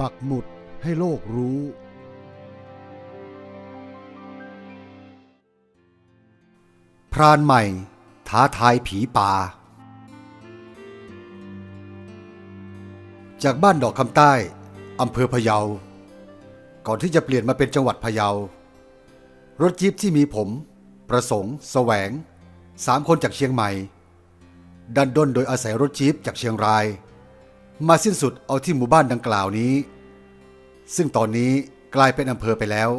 ปักหมุดให้โลกรู้ พรานใหม่ ท้าทายผีป่า จากบ้านดอกคำใต้อำเภอพะเยา ก่อนที่จะเปลี่ยนมาเป็นจังหวัดพะเยา รถจี๊ปที่มีผม ประสงค์ แสวงสามคนจากเชียงใหม่ ดันด้นโดยอาศัยรถจี๊ปจากเชียงราย มาสิ้นสุดเอาที่หมู่บ้านดังกล่าวนี้ ซึ่งตอนนี้กลายเป็นอำเภอไปแล้ว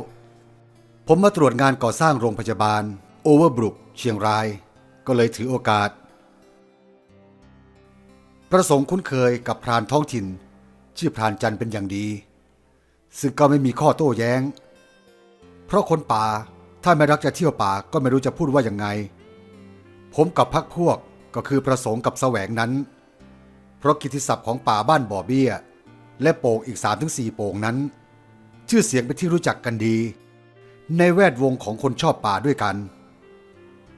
ผมมาตรวจงานก่อสร้างโรงพยาบาล โอเวอร์บรุกเชียงราย ก็เลยถือโอกาส ประสงค์คุ้นเคยกับพรานท้องถิ่น ชื่อพรานจันเป็นอย่างดี ซึ่งก็ไม่มีข้อโต้แย้ง เพราะคนป่าถ้าไม่รักจะเที่ยวป่าก็ไม่รู้จะพูดว่าอย่างไง ผมกับพักพวกก็คือประสงค์กับแสวงนั้น เพราะกิตติศัพท์ของป่าบ้านบ่อเบี้ย และโป่งอีก3าถึงสโป่งนั้น ชื่อเสียงเป็นที่รู้จักกันดี ในแวดวงของคนชอบป่าด้วยกัน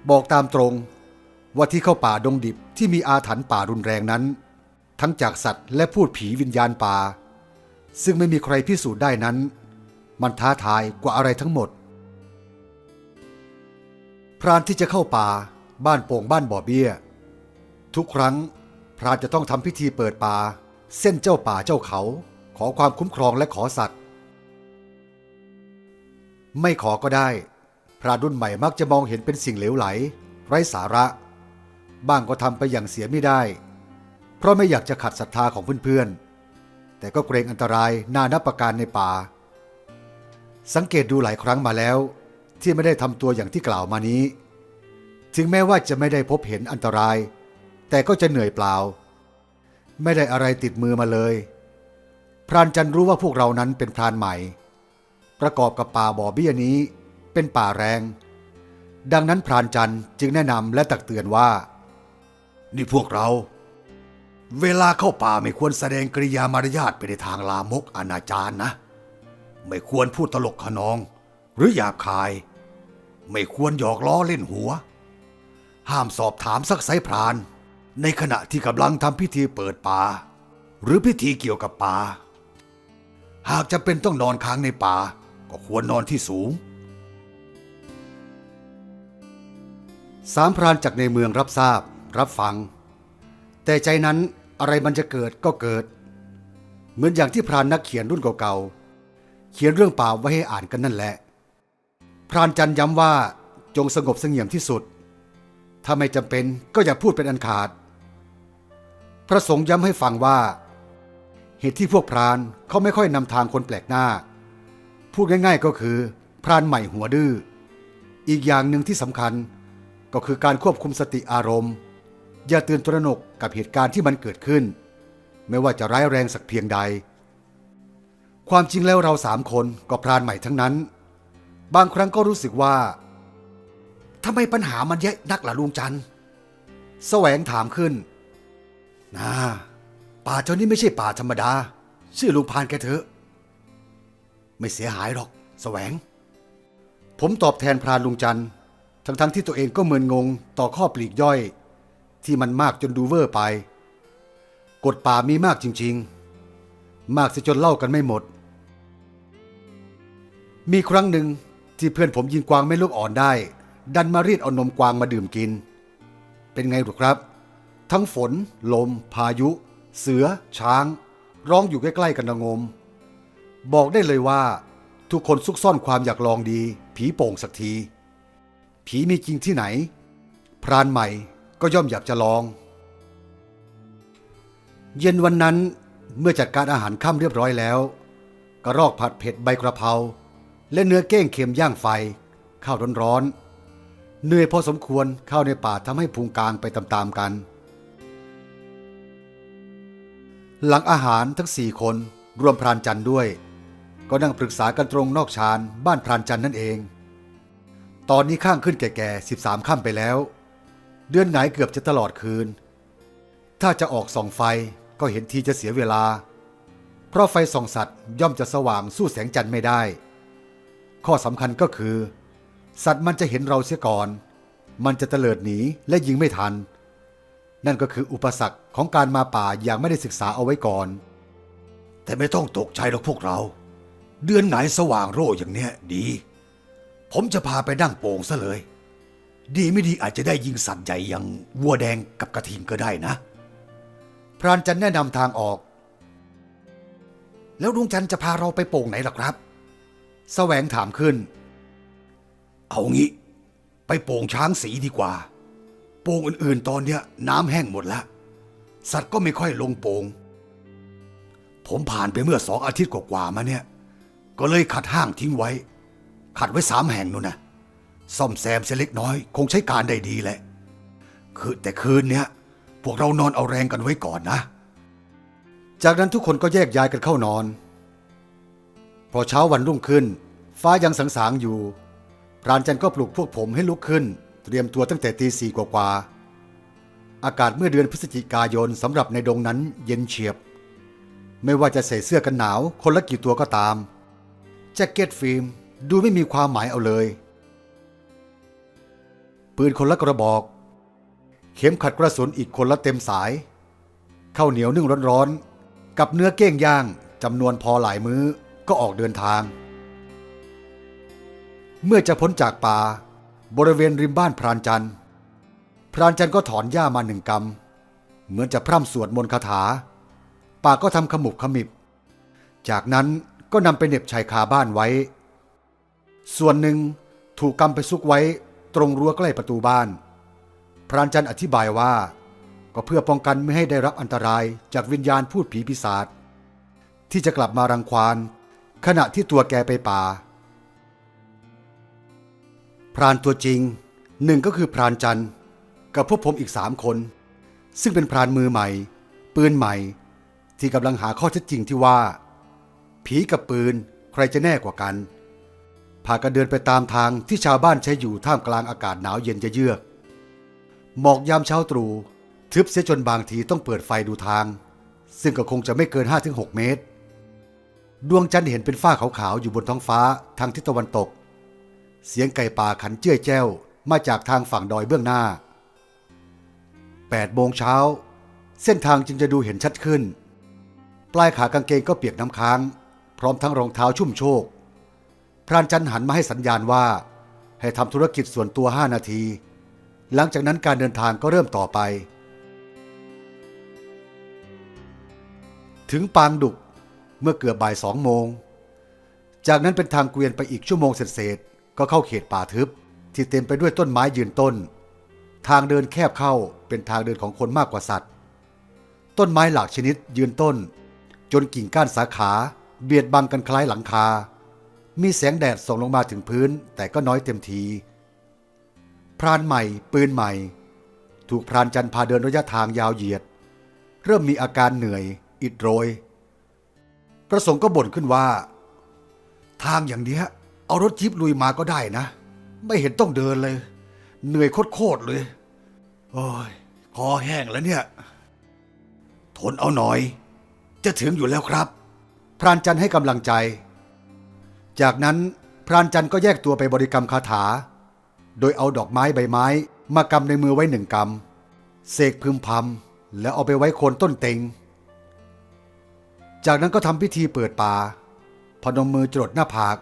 บอกตามตรงว่าที่เข้าป่าดงดิบที่มีอาถรรพ์ป่ารุนแรงนั้น ทั้งจากสัตว์และพูดผีวิญญาณป่า ซึ่งไม่มีใครพิสูจน์ได้นั้น มันท้าทายกว่าอะไรทั้งหมด พรานที่จะเข้าป่าบ้านโป่งบ้านบ่อเบี้ย ทุกครั้งพรานจะต้องทำพิธีเปิดป่า เส้นเจ้าป่าเจ้าเขา ขอความคุ้มครองและขอสัตว์ ไม่ขอก็ได้ พระรุ่นใหม่มักจะมองเห็นเป็นสิ่งเหลวไหล ไร้สาระ บ้างก็ทำไปอย่างเสียไม่ได้ เพราะไม่อยากจะขัดศรัทธาของเพื่อนๆ แต่ก็เกรงอันตรายนานับประการในป่า สังเกตดูหลายครั้งมาแล้ว ที่ไม่ได้ทำตัวอย่างที่กล่าวมานี้ ถึงแม้ว่าจะไม่ได้พบเห็นอันตราย แต่ก็จะเหนื่อยเปล่า ไม่ได้อะไรติดมือมาเลย พรานจันรู้ว่าพวกเรานั้นเป็นพรานใหม่ ประกอบกับป่าบ่อเบี้ยนี้เป็นป่าแรง ดังนั้นพรานจันจึงแนะนำและตักเตือนว่า นี่พวกเรา เวลาเข้าป่าไม่ควรแสดงกริยามารยาทไปในทางลามกอนาจารนะ ไม่ควรพูดตลกขนอง หรือหยาบคาย ไม่ควรหยอกล้อเล่นหัว ห้ามสอบถามซักไซพราน ในขณะที่กำลังทำพิธีเปิดป่า หรือพิธีเกี่ยวกับป่า หากจะเป็นต้องนอนค้างในป่า ก็ควรนอนที่สูง สามพรานจากในเมืองรับทราบ รับฟัง แต่ใจนั้นอะไรมันจะเกิดก็เกิด เหมือนอย่างที่พรานนักเขียนรุ่นเก่าๆเขียนเรื่องป่าไว้ให้อ่านกันนั่นแหละ พรานจันย้ำว่าจงสงบเสงี่ยมที่สุดถ้าไม่จำเป็นก็อย่าพูดเป็นอันขาด พระสงฆ์ย้ำให้ฟังว่า เหตุที่พวกพรานเขาไม่ค่อยนำทางคนแปลกหน้า พูดง่ายๆก็คือ พรานใหม่หัวดื้ออีกอย่างหนึ่งที่สำคัญก็คือการควบคุมสติอารมณ์ อย่าตื่นตระหนกกับเหตุการณ์ที่มันเกิดขึ้น ไม่ว่าจะร้ายแรงสักเพียงใด ความจริงแล้วเราสามคนก็พรานใหม่ทั้งนั้น บางครั้งก็รู้สึกว่าทำไมปัญหามันเยอะนักล่ะลุงจันแสวงถามขึ้น นะป่าเจ้านี้ไม่ใช่ป่าธรรมดา ชื่อลุงพานแกเถอะ ไม่เสียหายหรอกแสวง ผมตอบแทนพรานลุงจันทร์ทั้งๆทที่ตัวเองก็เมินงงต่อข้อปลีกย่อย ที่มันมากจนดูเวอร์ไป กฎป่ามีมากจริง ๆ มากซะจนเล่ากันไม่หมด มีครั้งหนึ่งที่เพื่อนผมยิงกวางไม่ลูกอ่อนได้ ดันมารีดเอานมกวางมาดื่มกิน เป็นไงหรือครับ ทั้งฝน ลม พายุ เสือ ช้าง ร้องอยู่ใกล้ๆกันระงม บอกได้เลยว่า ทุกคนซุกซ่อนความอยากลองดี ผีโป่งสักที ผีมีจริงที่ไหน พรานใหม่ก็ย่อมอยากจะลอง เย็นวันนั้นเมื่อจัดการอาหารค่ำเรียบร้อยแล้ว กระรอกผัดเผ็ดใบกระเพราและเนื้อเก้งเค็มย่างไฟ ข้าวร้อนๆเหนื่อยพอสมควรเข้าในป่าทำให้พุงกลางไปตามๆกัน หลังอาหารทั้งสี่คนรวมพรานจันทร์ด้วย ก็นั่งปรึกษากันตรงนอกชานบ้านพรานจันทร์นั่นเอง ตอนนี้ข้างขึ้นแก่ๆ13ค่ำไปแล้ว เดือนไหนเกือบจะตลอดคืน ถ้าจะออกส่องไฟก็เห็นทีจะเสียเวลา เพราะไฟส่องสัตว์ย่อมจะสว่างสู้แสงจันทร์ไม่ได้ ข้อสำคัญก็คือ สัตว์มันจะเห็นเราเสียก่อน มันจะเตลิดหนีและยิงไม่ทัน นั่นก็คืออุปสรรคของการมาป่าอย่างไม่ได้ศึกษาเอาไว้ก่อน แต่ไม่ต้องตกใจหรอกพวกเรา เดือนไหนสว่างโร่อย่างเนี้ยดี ผมจะพาไปนั่งโป่งซะเลย ดีไม่ดีอาจจะได้ยิงสัตว์ใหญ่อย่างวัวแดงกับกระทิงก็ได้นะ พรานจันแนะนำทางออก แล้วลุงจันจะพาเราไปโป่งไหนล่ะครับแสวงถามขึ้น เอางี้ ไปโป่งช้างสีดีกว่า โป่งอื่นๆ ตอนเนี้ยน้ำแห้งหมดแล้วสัตว์ก็ไม่ค่อยลงโป่งผมผ่านไปเมื่อสองอาทิตย์กว่าๆมาเนี่ย ก็เลยขัดห้างทิ้งไว้ ขัดไว้สามแห่งนู่นนะซ่อมแซมเสียเล็กน้อย คงใช้การได้ดีแหละ คือแต่คืนเนี้ยพวกเรานอนเอาแรงกันไว้ก่อนนะ จากนั้นทุกคนก็แยกย้ายกันเข้านอน พอเช้าวันรุ่งขึ้น ฟ้ายังสางๆอยู่ พรานจันก็ปลุกพวกผมให้ลุกขึ้น เตรียมตัวตั้งแต่ตีสี่กว่าๆอากาศเมื่อเดือนพฤศจิกายนสำหรับในดงนั้นเย็นเฉียบ ไม่ว่าจะใส่เสื้อกันหนาวคนละกี่ตัวก็ตาม แจ็คเก็ตฟิล์มดูไม่มีความหมายเอาเลย ปืนคนละกระบอก เข็มขัดกระสุนอีกคนละเต็มสายข้าวเหนียวนึ่งร้อนๆ กับเนื้อเก้งย่างจำนวนพอหลายมื้อก็ออกเดินทาง เมื่อจะพ้นจากป่า บริเวณริมบ้านพรานจันทร์ พรานจันทร์ก็ถอนหญ้ามาหนึ่งกำ เหมือนจะพร่ำสวดมนต์คาถา ปากก็ทำขมุบขมิบ จากนั้นก็นำไปเน็บชายคาบ้านไว้ ส่วนหนึ่งถูกกำไปซุกไว้ตรงรั้วใกล้ประตูบ้าน พรานจันทร์อธิบายว่า ก็เพื่อป้องกันไม่ให้ได้รับอันตรายจากวิญญาณพูดผีปีศาจที่จะกลับมารังควานขณะที่ตัวแกไปป่า พรานตัวจริงหนึ่งก็คือพรานจันทร์กับพวกผมอีกสามคน ซึ่งเป็นพรานมือใหม่ ปืนใหม่ ที่กำลังหาข้อเท็จจริงที่ว่า ผีกับปืนใครจะแน่กว่ากันพากันเดินไปตามทางที่ชาวบ้านใช้อยู่ท่ามกลางอากาศหนาวเย็นจะเยือก หมอกยามเช้าตรู่ทึบเสียจนบางทีต้องเปิดไฟดูทาง ซึ่งก็คงจะไม่เกิน 5-6 เมตร ดวงจันทร์เห็นเป็นฝ้าขาวๆอยู่บนท้องฟ้าทางทิศตะวันตก เสียงไก่ป่าขันเจ้ยแจ้วมาจากทางฝั่งดอยเบื้องหน้า8โมงเช้า เส้นทางจึงจะดูเห็นชัดขึ้น ปลายขากางเกงก็เปียกน้ำค้าง พร้อมทั้งรองเท้าชุ่มโชก พรานจันหันมาให้สัญญาณว่า ให้ทำธุรกิจส่วนตัว 5 นาที หลังจากนั้นการเดินทางก็เริ่มต่อไป ถึงปางดุกเมื่อเกือบบ่ายสองโมง จากนั้นเป็นทางเกวียนไปอีกชั่วโมงเศษ ก็เข้าเขตป่าทึบ ที่เต็มไปด้วยต้นไม้ยืนต้น ทางเดินแคบเข้าเป็นทางเดินของคนมากกว่าสัตว์ ต้นไม้หลากชนิดยืนต้น จนกิ่งก้านสาขา เบียดบังกันคล้ายหลังคา มีแสงแดดส่องลงมาถึงพื้นแต่ก็น้อยเต็มที พรานใหม่ ปืนใหม่ ถูกพรานจันพาเดินระยะทางยาวเหยียด เริ่มมีอาการเหนื่อย อิดโรย ประสงค์ก็บ่นขึ้นว่า ทางอย่างเนี้ย เอารถจิ๊บลุยมาก็ได้นะ ไม่เห็นต้องเดินเลย เหนื่อยโคตรเลย โอ้ย คอแห้งแล้วเนี่ย ทนเอาหน่อย จะถึงอยู่แล้วครับ พรานจันให้กำลังใจ จากนั้นพรานจันก็แยกตัวไปบริกรรมคาถา โดยเอาดอกไม้ใบไม้ มากำในมือไว้หนึ่งกำเสกพึมพำแล้วเอาไปไว้โคนต้นเต็ง จากนั้นก็ทำพิธีเปิดป่าพนมมือจรดหน้าผาก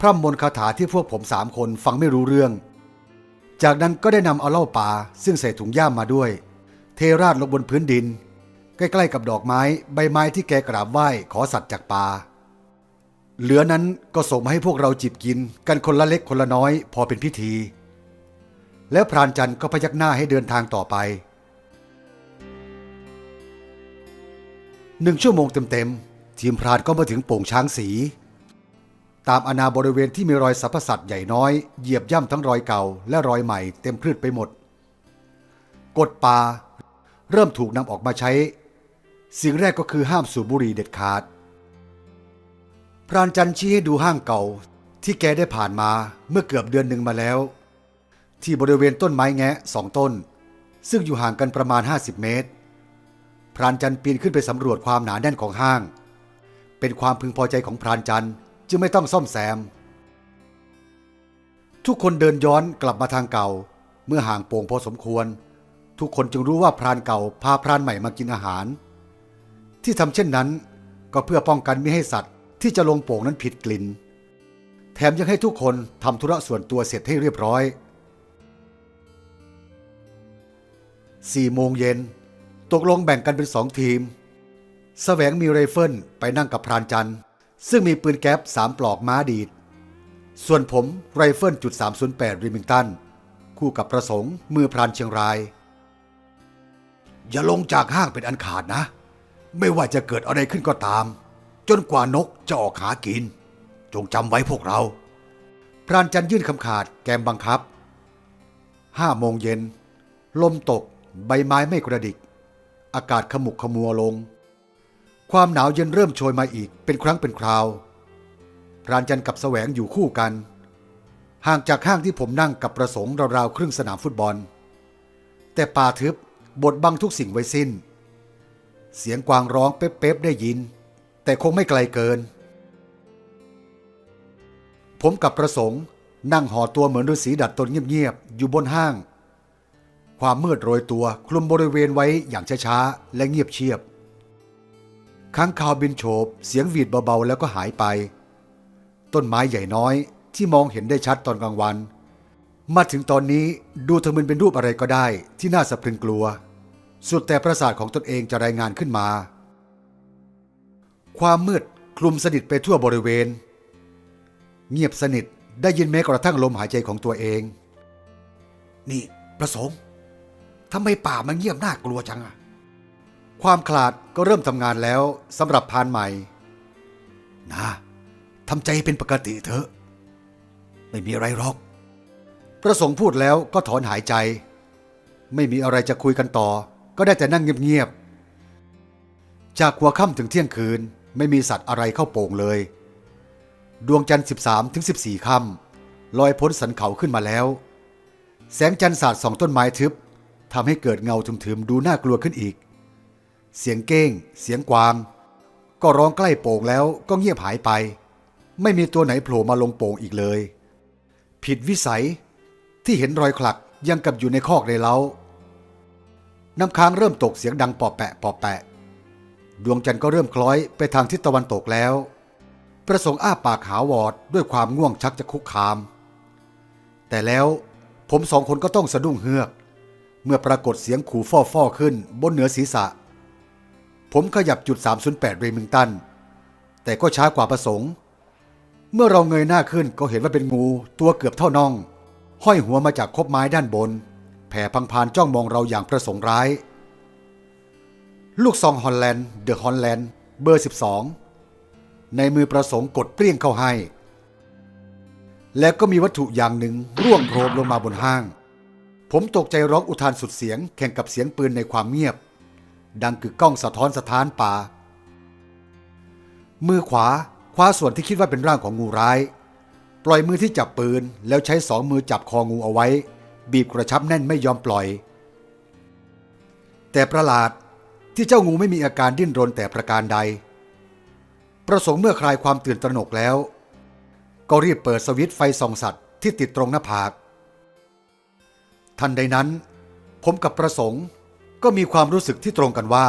พร่ำมนต์คาถาที่พวกผมสามคนฟังไม่รู้เรื่อง จากนั้นก็ได้นำเอาเหล้าป่าซึ่งใส่ถุงย่ามมาด้วย เทราดลงบนพื้นดิน ใกล้ๆกับดอกไม้ ใบไม้ที่แกกราบไหว้ขอสัตว์จากป่าเหลือนั้นก็ส่งมาให้พวกเราจิบกินกันคนละเล็กคนละน้อยพอเป็นพิธี แล้วพรานจันทร์ก็พยักหน้าให้เดินทางต่อไปหนึ่งชั่วโมงเต็มๆทีมพรานก็มาถึงโป่งช้างสี ตามอาณาบริเวณที่มีรอยสรรพสัตว์ใหญ่น้อย เหยียบย่ำทั้งรอยเก่าและรอยใหม่เต็มพืชไปหมด กฎป่าเริ่มถูกนำออกมาใช้ สิ่งแรกก็คือห้ามสูบบุหรี่เด็ดขาด พรานจันชี้ให้ดูห้างเก่าที่แกได้ผ่านมาเมื่อเกือบเดือนหนึ่งมาแล้ว ที่บริเวณต้นไม้แงะสองต้น ซึ่งอยู่ห่างกันประมาณ 50 เมตร พรานจันปีนขึ้นไปสำรวจความหนาแน่นของห้าง เป็นความพึงพอใจของพรานจันท จึงไม่ต้องซ่อมแซม ทุกคนเดินย้อนกลับมาทางเก่า เมื่อห่างโป่งพอสมควร ทุกคนจึงรู้ว่าพรานเก่าพาพรานใหม่มากินอาหาร ที่ทำเช่นนั้นก็เพื่อป้องกันไม่ให้สัตว์ ที่จะลงโป่งนั้นผิดกลิ่น แถมยังให้ทุกคนทำธุระส่วนตัวเสร็จให้เรียบร้อยสี่โมงเย็น ตกลงแบ่งกันเป็นสองทีมแสวงมีไรเฟิลไปนั่งกับพรานจันทร์ ซึ่งมีปืนแก๊ปสามปลอกม้าดีด ส่วนผมไรเฟิลจุด308ริมิงตัน คู่กับประสงค์มือพรานเชียงราย อย่าลงจากห้างเป็นอันขาดนะ ไม่ว่าจะเกิดอะไรขึ้นก็ตาม จนกว่านกจะออกหากิน จงจำไว้พวกเรา พรานจันยื่นคำขาดแกมบังคับห้าโมงเย็น ลมตกใบไม้ไม่กระดิก อากาศขมุกขมัวลง ความหนาวเย็นเริ่มโชยมาอีกเป็นครั้งเป็นคราว พรานจันทร์กับแสวงอยู่คู่กัน ห่างจากห้างที่ผมนั่งกับประสงค์ราวๆครึ่งสนามฟุตบอล แต่ป่าทึบบดบังทุกสิ่งไว้สิ้น เสียงกวางร้องเป๊บๆได้ยิน แต่คงไม่ไกลเกิน ผมกับประสงค์นั่งห่อตัวเหมือนฤาษีดัดตนเงียบๆอยู่บนห้าง ความมืดโรยตัวคลุมบริเวณไว้อย่างช้าๆและเงียบเชียบ ค้างคาวบินโฉบเสียงหวีดเบาๆแล้วก็หายไป ต้นไม้ใหญ่น้อยที่มองเห็นได้ชัดตอนกลางวัน มาถึงตอนนี้ดูเธอมันเป็นรูปอะไรก็ได้ที่น่าสะพรึงกลัว สุดแต่ประสาทของตนเองจะรายงานขึ้นมา ความมืดคลุมสนิทไปทั่วบริเวณ เงียบสนิทได้ยินแม้กระทั่งลมหายใจของตัวเอง นี่ประสงค์ทำไมป่ามันเงียบน่ากลัวจังอะ ความขลาดก็เริ่มทำงานแล้วสำหรับพานใหม่ นะทำใจเป็นปกติเถอะ ไม่มีอะไรหรอก ประสงค์พูดแล้วก็ถอนหายใจ ไม่มีอะไรจะคุยกันต่อ ก็ได้แต่นั่งเงียบๆ จากหัวค่ำถึงเที่ยงคืนไม่มีสัตว์อะไรเข้าโป่งเลย ดวงจันทร์ 13ถึง14 ค่ำลอยพ้นสันเขาขึ้นมาแล้ว แสงจันทร์สาดส่องต้นไม้ทึบทำให้เกิดเงาทึมๆดูน่ากลัวขึ้นอีก เสียงเก้ง เสียงกวาง ก็ร้องใกล้โป่งแล้วก็เงียบหายไป ไม่มีตัวไหนโผล่มาลงโป่งอีกเลย ผิดวิสัยที่เห็นรอยขลักยังกับอยู่ในคอกในเล้า น้ำค้างเริ่มตกเสียงดังปอแปะปอแปะ ดวงจันทร์ก็เริ่มคล้อยไปทางทิศตะวันตกแล้ว ประสงค์อ้าปากหาวอดด้วยความง่วงชักจะคุกคาม แต่แล้วผมสองคนก็ต้องสะดุ้งเฮือก เมื่อปรากฏเสียงขู่ฟ่อฟ่อๆขึ้นบนเหนือศีรษะ ผมขยับจุด 308 เรมิงตัน แต่ก็ช้ากว่าประสงค์ เมื่อเราเงยหน้าขึ้นก็เห็นว่าเป็นงูตัวเกือบเท่าน่อง ห้อยหัวมาจากคบไม้ด้านบน แผ่พังพานจ้องมองเราอย่างประสงค์ร้าย ลูกซองฮอลแลนด์เดอะฮอลแลนด์เบอร์ 12 ในมือประสงค์กดเปรี้ยงเข้าให้ และก็มีวัตถุอย่างหนึ่งร่วงโครมลงมาบนห้าง ผมตกใจร้องอุทานสุดเสียงแข่งกับเสียงปืนในความเงียบ ดังกึกก้องสะท้อนสะท้านป่า มือขวาคว้าส่วนที่คิดว่าเป็นร่างของงูร้าย ปล่อยมือที่จับปืน แล้วใช้สองมือจับคองูเอาไว้ บีบกระชับแน่นไม่ยอมปล่อย แต่ประหลาดที่เจ้างูไม่มีอาการดิ้นรนแต่ประการใด ประสงค์เมื่อคลายความตื่นตระหนกแล้ว ก็รีบเปิดสวิตช์ไฟส่องสัตว์ที่ติดตรงหน้าผาก ทันใดนั้น ผมกับประสงค์ ก็มีความรู้สึกที่ตรงกันว่า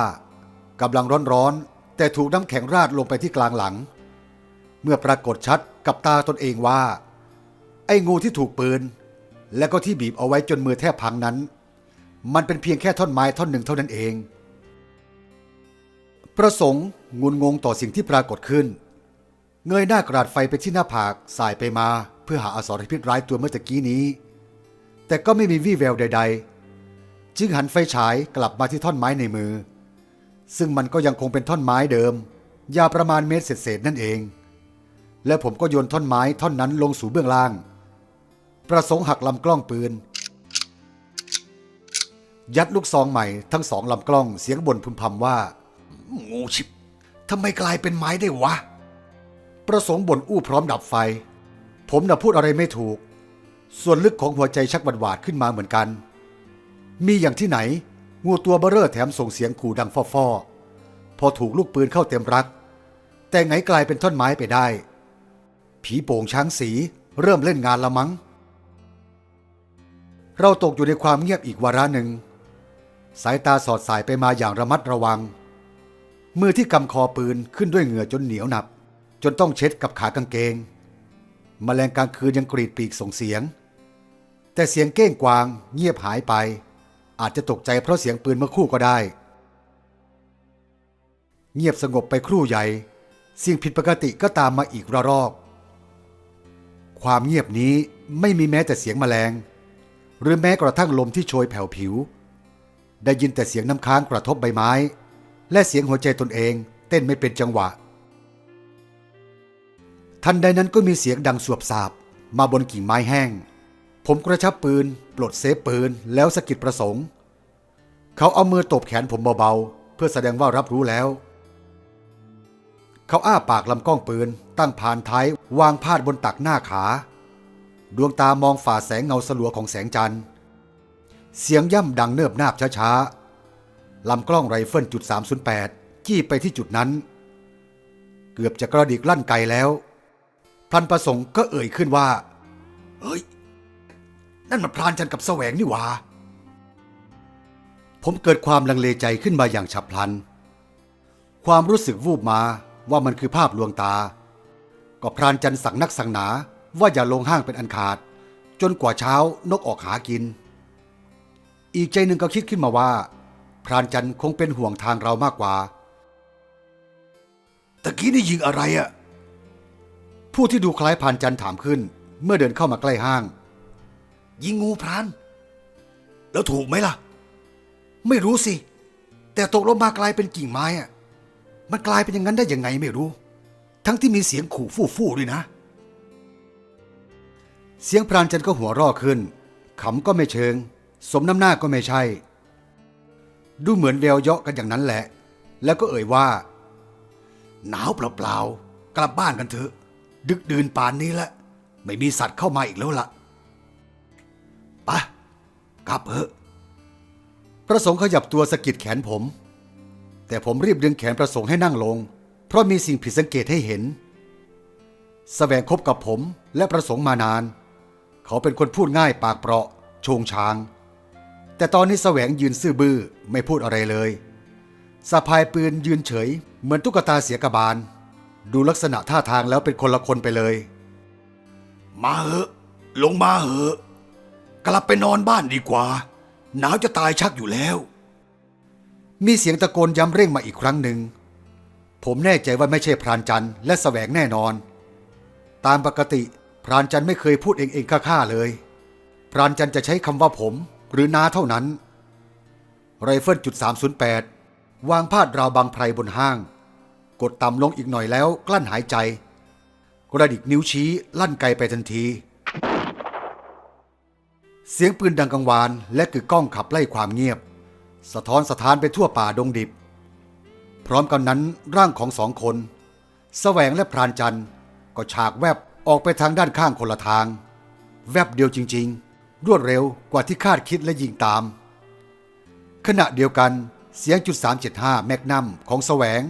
กำลังร้อนๆ แต่ถูกน้ำแข็งราดลงไปที่กลางหลัง เมื่อปรากฏชัดกับตาตนเองว่า ไอ้งูที่ถูกปืน และก็ที่บีบเอาไว้จนมือแทบพังนั้น มันเป็นเพียงแค่ท่อนไม้ท่อนหนึ่งเท่านั้นเอง ประสงค์งุนงงต่อสิ่งที่ปรากฏขึ้น เงยหน้ากระดาษไฟไปที่หน้าผากสายไปมา เพื่อหาอสรพิษร้ายตัวเมื่อตะกี้นี้ แต่ก็ไม่มีวี่แววใด ๆ จึงหันไฟฉายกลับมาที่ท่อนไม้ในมือ ซึ่งมันก็ยังคงเป็นท่อนไม้เดิม ยาวประมาณเมตรเศษๆนั่นเอง และผมก็โยนท่อนไม้ท่อนนั้นลงสู่เบื้องล่าง ประสงค์หักลำกล้องปืน ยัดลูกซองใหม่ทั้งสองลำกล้องเสียงบ่นพึมพำว่างูชิบทำไมกลายเป็นไม้ได้วะ ประสงค์บ่นอู้พร้อมดับไฟ ผมน่ะพูดอะไรไม่ถูก ส่วนลึกของหัวใจชักหวาดหวาดขึ้นมาเหมือนกัน มีอย่างที่ไหน งูตัวเบ้อเร่อแถมส่งเสียงขู่ดังฟอๆพอถูกลูกปืนเข้าเต็มรัก แต่ไงกลายเป็นท่อนไม้ไปได้ ผีโป่งช้างสีเริ่มเล่นงานละมั้ง เราตกอยู่ในความเงียบอีกวาระหนึ่ง สายตาสอดสายไปมาอย่างระมัดระวัง มือที่กำคอปืนขึ้นด้วยเหงื่อจนเหนียวหนับ จนต้องเช็ดกับขากางเกงแมลงกลางคืนยังกรีดปีกส่งเสียง แต่เสียงเก้งกวางเงียบหายไป อาจจะตกใจเพราะเสียงปืนเมื่อคู่ก็ได้ เงียบสงบไปครู่ใหญ่ เสิ่งผิดปกติก็ตามมาอีกระรอก ความเงียบนี้ไม่มีแม้แต่เสียงแมลง หรือแม้กระทั่งลมที่โชยแผ่วผิว ได้ยินแต่เสียงน้ำค้างกระทบใบไม้ และเสียงหัวใจตนเองเต้นไม่เป็นจังหวะ ทันใดนั้นก็มีเสียงดังสวบสาบมาบนกิ่งไม้แห้ง ผมกระชับปืน ปลดเซฟปืนแล้วสะกิดประสงค์ เขาเอามือตบแขนผมเบาๆ เพื่อแสดงว่ารับรู้แล้ว เขาอ้าปากลำกล้องปืน ตั้งผ่านท้ายวางพาดบนตักหน้าขา ดวงตามองฝ่าแสงเงาสลัวของแสงจันทร์ เสียงย่ำดังเนิบนาบช้าๆลำกล้องไรเฟิลจุด308จี้ไปที่จุดนั้น เกือบจะกระดิกลั่นไกลแล้ว พลันประสงค์ก็เอ่ยขึ้นว่าเฮ้ย นั่นมันพรานจันกับแสวงนี่หว่า ผมเกิดความลังเลใจขึ้นมาอย่างฉับพลัน ความรู้สึกวูบมาว่ามันคือภาพลวงตา ก็พรานจันสั่งนักสั่งหนาว่าอย่าลงห้างเป็นอันขาด จนกว่าเช้านกออกหากิน อีกใจหนึ่งก็คิดขึ้นมาว่า พรานจันคงเป็นห่วงทางเรามากกว่าตะกี้นี่ยิงอะไรอะผู้ที่ดูคล้ายพรานจันถามขึ้น เมื่อเดินเข้ามาใกล้ห้าง ยิงงูพราน แล้วถูกไหมล่ะ ไม่รู้สิ แต่ตกลงมากลายเป็นกิ่งไม้อะมันกลายเป็นอย่างนั้นได้ยังไงไม่รู้ ทั้งที่มีเสียงขู่ฟู่ฟู่ด้วยนะ เสียงพรานจันก็หัวร่อขึ้นขำก็ไม่เชิง สมน้ำหน้าก็ไม่ใช่ ดูเหมือนแววเยาะกันอย่างนั้นแหละ แล้วก็เอ่ยว่า หนาวเปล่าๆกลับบ้านกันเถอะ ดึกดื่นป่านนี้แล้วไม่มีสัตว์เข้ามาอีกแล้วละ่ะ ปะกลับเถอะ พระสงฆ์ขยับตัวสะกิดแขนผม แต่ผมรีบดึงแขนพระสงฆ์ให้นั่งลง เพราะมีสิ่งผิดสังเกตให้เห็นแสวงคบกับผมและประสงค์มานาน เขาเป็นคนพูดง่ายปากเปราะโชงช้าง แต่ตอนนี้แสวงยืนซื่อบื้อไม่พูดอะไรเลยสะพายปืนยืนเฉย เหมือนตุ๊กตาเสียกบาล ดูลักษณะท่าทางแล้วเป็นคนละคนไปเลย มาเหอะ ลงมาเหอะ กลับไปนอนบ้านดีกว่า หนาวจะตายชักอยู่แล้ว มีเสียงตะโกนย้ำเร่งมาอีกครั้งหนึ่ง ผมแน่ใจว่าไม่ใช่พรานจันทร์และแสวงแน่นอน ตามปกติพรานจันทร์ไม่เคยพูดเองเองข้าๆเลย พรานจันทร์จะใช้คำว่าผมหรือนาเท่านั้น ไรเฟิลจุด308 วางพาดราวบางไพรบนห้าง กดต่ำลงอีกหน่อยแล้วกลั้นหายใจ กระดิกนิ้วชี้ลั่นไกลไปทันที เสียงปืนดังกังวานและกึกก้องขับไล่ความเงียบ สะท้อนสถานไปทั่วป่าดงดิบ พร้อมกันนั้นร่างของสองคนสแสวงและพรานจันทร์ก็ฉากแวบออกไปทางด้านข้างคนละทาง แวบเดียวจริง ๆ รวดเร็วกว่าที่คาดคิดและยิงตาม ขณะเดียวกันเสียงจุด375 แมกนัมของแสวง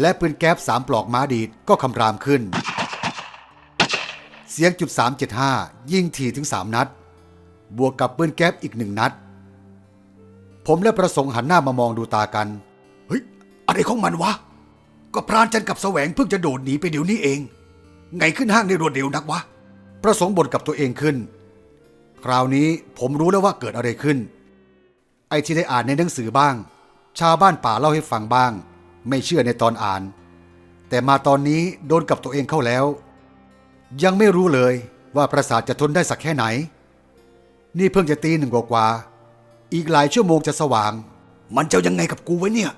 และปืนแก๊ปสามปลอกม้าดีดก็คำรามขึ้น เสียงจุด375 ยิงถี่ถึง 3 นัด บวกกับปืนแก๊ปอีกหนึ่งนัด ผมและประสงค์หันหน้ามามองดูตากัน เฮ้ย อะไรของมันวะ ก็พรานจันกับแสวงเพิ่งจะโดดหนีไปเดี๋ยวนี้เอง ไงขึ้นห้างได้รวดเร็วนักวะ ประสงค์บ่นกับตัวเองขึ้น คราวนี้ผมรู้แล้วว่าเกิดอะไรขึ้น ไอ้ที่ได้อ่านในหนังสือบ้าง ชาวบ้านป่าเล่าให้ฟังบ้าง ไม่เชื่อในตอนอ่าน แต่มาตอนนี้โดนกับตัวเองเข้าแล้ว ยังไม่รู้เลยว่าประสาทจะทนได้สักแค่ไหน นี่เพิ่งจะตีหนึ่งกว่าๆอีกหลายชั่วโมงจะสว่าง มันจะยังไงกับกูไว้เนี่ย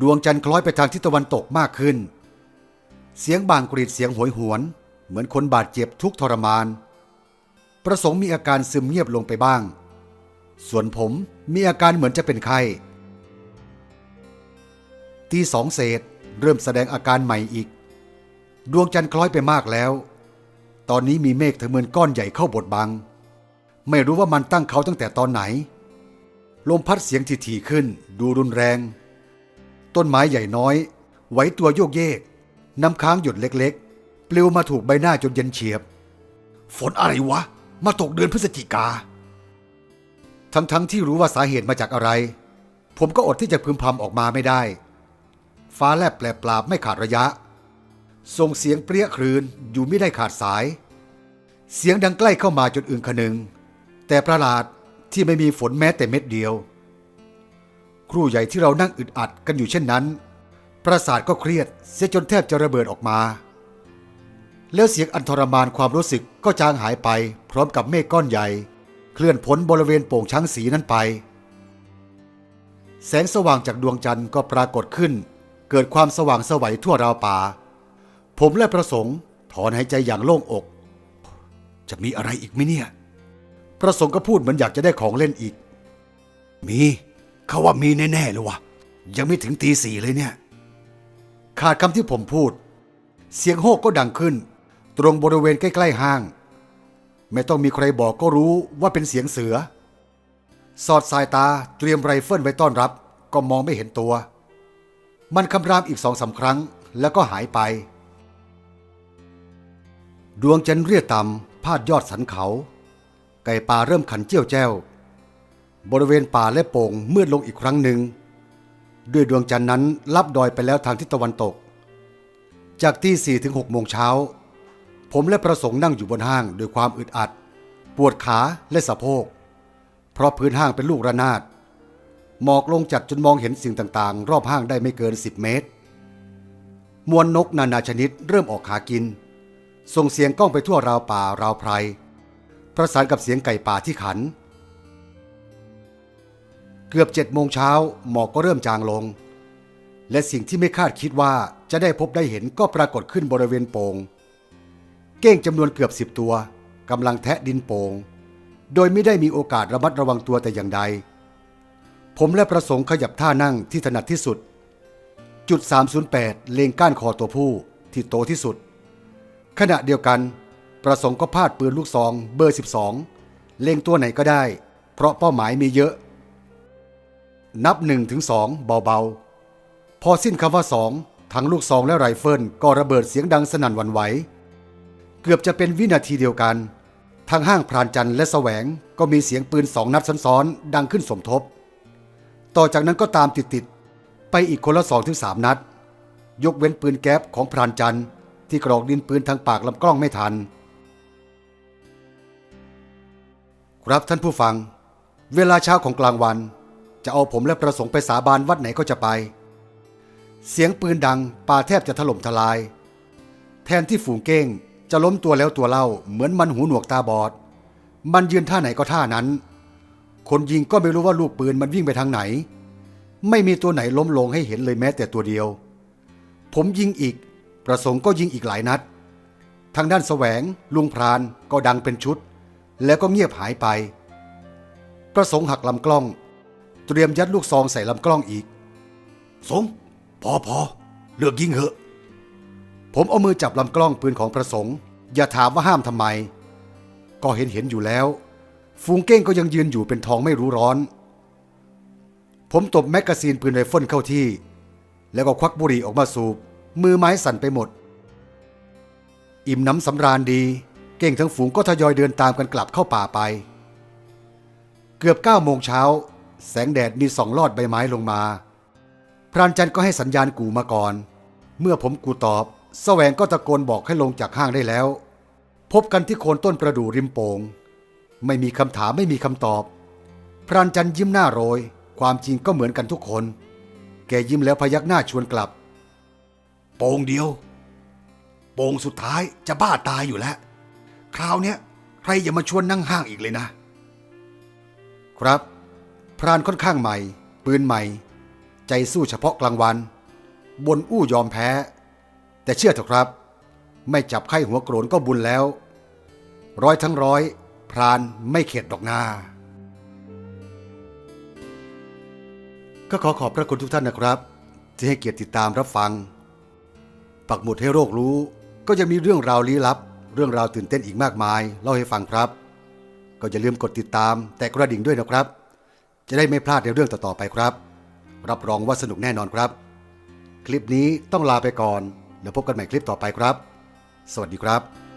ดวงจันทร์คล้อยไปทางทิศตะวันตกมากขึ้น เสียงบางกรีดเสียงโหยหวน เหมือนคนบาดเจ็บทุกข์ทรมาน ประสงค์มีอาการซึมเงียบลงไปบ้าง ส่วนผมมีอาการเหมือนจะเป็นไข้ตีสองเศษเริ่มแสดงอาการใหม่อีก ดวงจันทร์คล้อยไปมากแล้ว ตอนนี้มีเมฆถึงเหมือนก้อนใหญ่เข้าบดบัง ไม่รู้ว่ามันตั้งเขาตั้งแต่ตอนไหน ลมพัดเสียงถี่ๆขึ้น ดูรุนแรง ต้นไม้ใหญ่น้อย ไหวตัวโยกเยก น้ำค้างหยดเล็กๆ ปลิวมาถูกใบหน้าจนเย็นเฉียบ ฝนอะไรวะ มาตกเดือนพฤศจิกา ทั้งๆทที่รู้ว่าสาเหตุมาจากอะไร ผมก็อดที่จะพึมพำออกมาไม่ได้ ฟ้าแลบแปลปลาบไม่ขาดระยะ ส่งเสียงเปรี้ยครืนอยู่ไม่ได้ขาดสาย เสียงดังใกล้เข้ามาจนอึงคนึง แต่ประหลาดที่ไม่มีฝนแม้แต่เม็ดเดียว ครูใหญ่ที่เรานั่งอึดอัดกันอยู่เช่นนั้น ประสาทก็เครียดเสียจนแทบจะระเบิดออกมา แล้วเสียงอันทรมานความรู้สึกก็จางหายไป พร้อมกับเมฆก้อนใหญ่ เคลื่อนพ้นบริเวณโป่งช้างสีนั้นไป แสงสว่างจากดวงจันทร์ก็ปรากฏขึ้น เกิดความสว่างสวัยทั่วราวป่า ผมและประสงค์ถอนหายใจอย่างโล่งอก จะมีอะไรอีกไหมเนี่ย ประสงค์ก็พูดเหมือนอยากจะได้ของเล่นอีก มีเขาว่ามีแน่ๆเลยวะยังไม่ถึงตีสี่เลยเนี่ย ขาดคำที่ผมพูด เสียงโฮกก็ดังขึ้น ตรงบริเวณใกล้ๆห้าง ไม่ต้องมีใครบอกก็รู้ว่าเป็นเสียงเสือ สอดสายตาเตรียมไรเฟิลไว้ต้อนรับ ก็มองไม่เห็นตัว มันคำรามอีกสองสาครั้งแล้วก็หายไป ดวงจันทร์เรียต่ำพาดยอดสันเขา ไก่ป่าเริ่มขันเจี้ยวแจ้ว บริเวณป่าและโป่งมืดลงอีกครั้งหนึ่ง ด้วยดวงจันทร์นั้นลับดอยไปแล้วทางทิศตะวันตก จากที่สี่ถึงหกโมงเช้า ผมและประสงค์นั่งอยู่บนห้างด้วยความอึดอัด ปวดขาและสะโพก เพราะพื้นห้างเป็นลูกระนาดหมอกลงจัดจนมองเห็นสิ่งต่างๆ รอบห้างได้ไม่เกิน 10 เมตร มวลนกนานาชนิดเริ่มออกหากิน ส่งเสียงก้องไปทั่วราวป่าราวไพรประสานกับเสียงไก่ป่าที่ขัน เกือบเจ็ดโมงเช้าหมอกก็เริ่มจางลง และสิ่งที่ไม่คาดคิดว่าจะได้พบได้เห็นก็ปรากฏขึ้นบริเวณโปง่งเก้งจำนวนเกือบสิบตัวกำลังแทะดินโปง่งโดยไม่ได้มีโอกาสระมัดระวังตัวแต่อย่างใด ผมและประสงค์ขยับท่านั่งที่ถนัดที่สุด จุด 308 เลงก้านคอตัวผู้ที่โตที่สุด ขณะเดียวกัน ประสงค์ก็พาดปืนลูกซองเบอร์ 12 เล็งตัวไหนก็ได้ เพราะเป้าหมายมีเยอะ นับหนึ่งถึงสองเบาๆ พอสิ้นคำว่าสองทั้งลูกซองและไรเฟิลก็ระเบิดเสียงดังสนั่นวันไหว เกือบจะเป็นวินาทีเดียวกัน ทางห้างพรานจันทร์และแสวงก็มีเสียงปืนสองนัดซ้อนๆ ดังขึ้นสมทบ ต่อจากนั้นก็ตามติดๆ ไปอีกคนละสองถึงสามนัด ยกเว้นปืนแก๊ปของพรานจันทร์ ที่กรอกดินปืนทางปากลำกล้องไม่ทัน ครับท่านผู้ฟัง เวลาเช้าของกลางวัน จะเอาผมและประสงค์ไปสาบานวัดไหนก็จะไป เสียงปืนดังป่าแทบจะถล่มทลาย แทนที่ฝูงเก้งจะล้มตัวแล้วตัวเล่าเหมือนมันหูหนวกตาบอด มันยืนท่าไหนก็ท่านั้น คนยิงก็ไม่รู้ว่าลูกปืนมันวิ่งไปทางไหน ไม่มีตัวไหนล้มลงให้เห็นเลยแม้แต่ตัวเดียว ผมยิงอีก ประสงค์ก็ยิงอีกหลายนัด ทางด้านแสวงลุงพรานก็ดังเป็นชุด แล้วก็เงียบหายไป ประสงค์หักลำกล้อง เตรียมยัดลูกซองใส่ลำกล้องอีก สง พอพอเลือกยิงเหอะ ผมเอามือจับลำกล้องปืนของประสงค์ อย่าถามว่าห้ามทำไม ก็เห็นเห็นอยู่แล้ว ฟูงเก้งก็ยังยืนอยู่เป็นทองไม่รู้ร้อน ผมตบแมกกาซีนปืนไรเฟิลเข้าที่ แล้วก็ควักบุหรี่ออกมาสูบ มือไม้สั่นไปหมด อิ่มน้ำสำราญดี เก้งทั้งฝูงก็ทยอยเดินตามกันกลับเข้าป่าไป เกือบเก้าโมงเช้า แสงแดดมีสองลอดใบไม้ลงมา พรานจันทร์ก็ให้สัญญาณกูมาก่อน เมื่อผมกูตอบแสวงก็ตะโกนบอกให้ลงจากห้างได้แล้ว พบกันที่โคนต้นประดู่ริมโปงไม่มีคำถามไม่มีคำตอบ พรานจันทร์ยิ้มหน้าโรย ความจริงก็เหมือนกันทุกคน แกยิ้มแล้วพยักหน้าชวนกลับ โป่งเดียว โป่งสุดท้ายจะบ้าตายอยู่แล้ว คราวเนี้ยใครอย่ามาชวนนั่งห้างอีกเลยนะ ครับ พรานค่อนข้างใหม่ ปืนใหม่ ใจสู้เฉพาะกลางวัน บนอู้ยอมแพ้ แต่เชื่อเถอะครับ ไม่จับไข้หัวโกรนก็บุญแล้ว ร้อยทั้งร้อย พรานไม่เข็ดดอกนาก็ขอขอบพระคุณทุกท่านนะครับ ที่ให้เกียรติติดตามรับฟัง ปักหมุดให้โรครู้ ก็ยังมีเรื่องราวลี้ลับ เรื่องราวตื่นเต้นอีกมากมาย เล่าให้ฟังครับ ก็อย่าลืมกดติดตาม แต่กระดิ่งด้วยนะครับ จะได้ไม่พลาดในเรื่องต่อๆไปครับ รับรองว่าสนุกแน่นอนครับ คลิปนี้ต้องลาไปก่อนแล้วพบกันใหม่คลิปต่อไปครับ สวัสดีครับ